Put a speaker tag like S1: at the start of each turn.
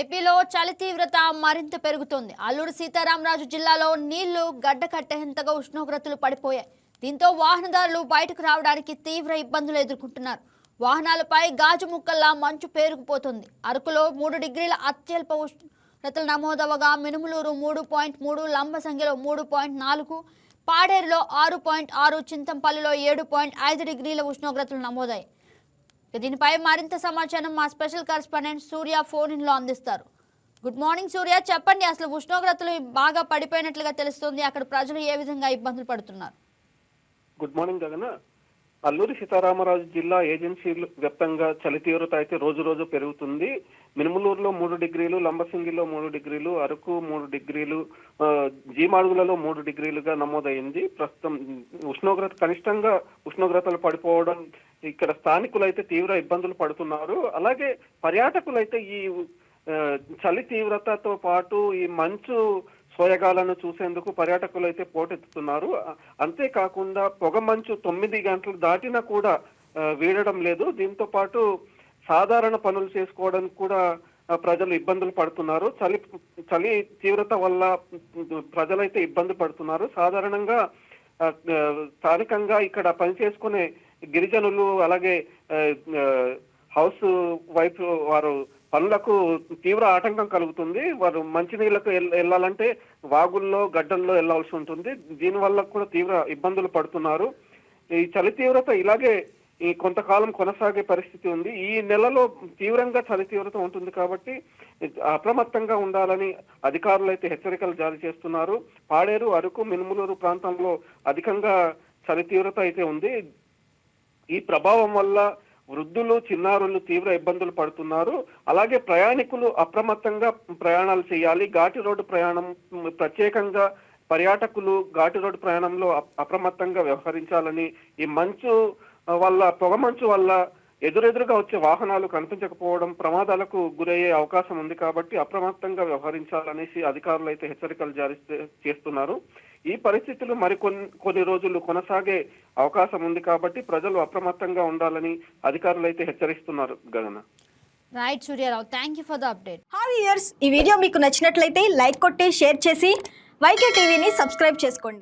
S1: ఏపీలో చలి తీవ్రత మరింత పెరుగుతోంది. అల్లూరు సీతారామరాజు జిల్లాలో నీళ్ళు గడ్డ కట్టేంతగా ఉష్ణోగ్రతలు పడిపోయాయి. దీంతో వాహనదారులు బయటకు రావడానికి తీవ్ర ఇబ్బందులు ఎదుర్కొంటున్నారు. వాహనాలపై గాజు ముక్కల్లా మంచు పేరుకుపోతుంది. అరకులో మూడు డిగ్రీల అత్యల్ప ఉష్ణోగ్రతలు నమోదవగా మినుములూరు మూడు పాయింట్ మూడు లంబ సంఖ్యలో మూడు పాయింట్ నాలుగు పాడేరులో ఆరు పాయింట్ ఆరు చింతంపల్లిలో ఏడు పాయింట్ ఐదు డిగ్రీల ఉష్ణోగ్రతలు నమోదయ్యాయి. దీనిపై మరింత సమాచారం మా స్పెషల్ కరెస్పాండెంట్ సూర్య ఫోన్ ఇన్లో అందిస్తారు. Good morning Surya. చెప్పండి అసలు ఉష్ణోగ్రతలు బాగా పడిపోయినట్లుగా తెలుస్తుంది. అక్కడ ప్రజలు ఏ విధంగా ఇబ్బందులు పడుతున్నారు?
S2: గుడ్ మార్నింగ్ గగన. అల్లూరి సీతారామరాజు జిల్లా ఏజెన్సీలు వ్యాప్తంగా చలి తీవ్రత అయితే రోజు రోజు పెరుగుతుంది. మినుములూరులో మూడు డిగ్రీలు లంబసింగిలో మూడు డిగ్రీలు అరకు మూడు డిగ్రీలు జీమాడుగులలో మూడు డిగ్రీలుగా నమోదైంది. ప్రస్తుతం ఉష్ణోగ్రత కనిష్టంగా ఉష్ణోగ్రతలు పడిపోవడం ఇక్కడ స్థానికులు అయితే తీవ్ర ఇబ్బందులు పడుతున్నారు. అలాగే పర్యాటకులు అయితే ఈ చలి తీవ్రతతో పాటు ఈ మంచు సోయగాలను చూసేందుకు పర్యాటకులు అయితే పోటెత్తుతున్నారు. అంతేకాకుండా పొగమంచు తొమ్మిది గంటలు దాటినా కూడా వీడడం లేదు. దీంతో పాటు సాధారణ పనులు చేసుకోవడానికి కూడా ప్రజలు ఇబ్బందులు పడుతున్నారు. చలి చలి తీవ్రత వల్ల ప్రజలైతే ఇబ్బంది పడుతున్నారు. సాధారణంగా స్థానికంగా ఇక్కడ పనిచేసుకునే గిరిజనులు అలాగే హౌస్ వైఫ్ వారు పనులకు తీవ్ర ఆటంకం కలుగుతుంది. వారు మంచినీళ్ళకు వెళ్ళాలంటే వాగుల్లో గడ్డల్లో వెళ్ళాల్సి ఉంటుంది. దీనివల్ల కూడా తీవ్ర ఇబ్బందులు పడుతున్నారు. ఈ చలి తీవ్రత ఇలాగే ఈ కొంతకాలం కొనసాగే పరిస్థితి ఉంది. ఈ నెలలో తీవ్రంగా చలి తీవ్రత ఉంటుంది కాబట్టి అప్రమత్తంగా ఉండాలని అధికారులు అయితే హెచ్చరికలు జారీ చేస్తున్నారు. పాడేరు అరకు మినుములూరు ప్రాంతంలో అధికంగా చలి తీవ్రత అయితే ఉంది. ఈ ప్రభావం వల్ల వృద్ధులు చిన్నారులు తీవ్ర ఇబ్బందులు పడుతున్నారు. అలాగే ప్రయాణికులు అప్రమత్తంగా ప్రయాణాలు చేయాలి. ఘాటి రోడ్డు ప్రయాణం ప్రత్యేకంగా పర్యాటకులు ఘాటి రోడ్డు ప్రయాణంలో అప్రమత్తంగా వ్యవహరించాలని ఈ మంచు వల్ల పొగ మంచు వల్ల ఎదురెదురుగా వచ్చే వాహనాలు కనిపించకపోవడం ప్రమాదాలకు గురయ్యే అవకాశం ఉంది కాబట్టి అప్రమత్తంగా వ్యవహరించాలనేసి అధికారులు అయితే హెచ్చరికలు జారీ చే- చేస్తున్నారు. ఈ పరిస్థితులు మరికొన్ని కొన్ని రోజులు కొనసాగే అవకాశం ఉంది కాబట్టి ప్రజలు అప్రమత్తంగా ఉండాలని అధికారులు అయితే హెచ్చరిస్తున్నారు గగన.
S1: Right Suryarao. Thank you for the update
S3: hi years ఈ వీడియో మీకు నచ్చినట్లయితే లైక్ కొట్టి షేర్ చేసి వైకే టీవీని సబ్స్క్రైబ్ చేసుకోండి.